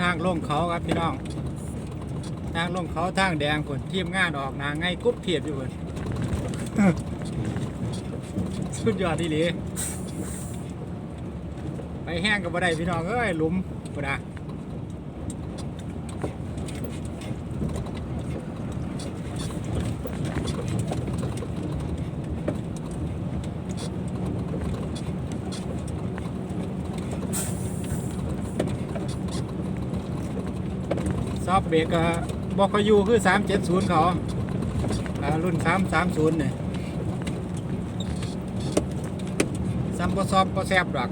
ทางลงเขาครับพี่น้อง ทางลงเขาทางแดงคนทีมงานออกนาไงกุ๊บเทียบอยู่คนสุดยอดดีหลีไปแห้งกับบ่ได้พี่น้องเอ้ยหลุมบ่ได้ ซอฟเบรกก็บอกเขาอยู่คือ370เขาอ่ารุ่น330เนี่ยซัมบ่ซอฟบ่แซบดอก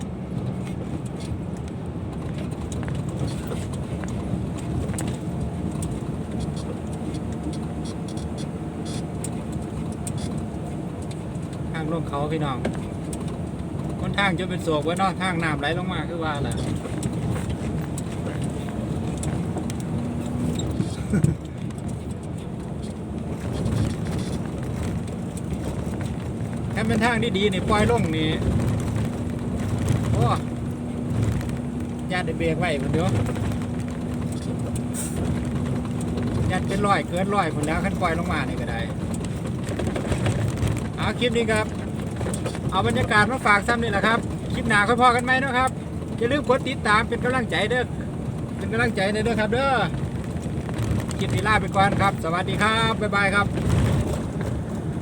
ทางลงเขาพี่น้องคนทางจะเป็นโศกไว้เนาะทางน้ำไหลลงมาคือว่าแหละ ถ้าเป็นทางที่ดีนี่ปล่อยลงนี่โอ้ยัดได้เบรกไว้คนเดียวยัดเป็นร้อยเกินร้อยคนแล้วขั้นปล่อยลงมานี่ก็ได้เอาคลิปนี้ครับ เอาบรรยากาศมาฝากซ้ำนี่แหละครับ คลิปหนาค่อยพอกันไหมนะครับอย่าลืมกดติดตามเป็นกำลังใจเด้อเป็นกำลังใจในเด้อครับเด้อคลิปนี้ลาไปก่อนครับ สวัสดีครับบ๊ายบายครับ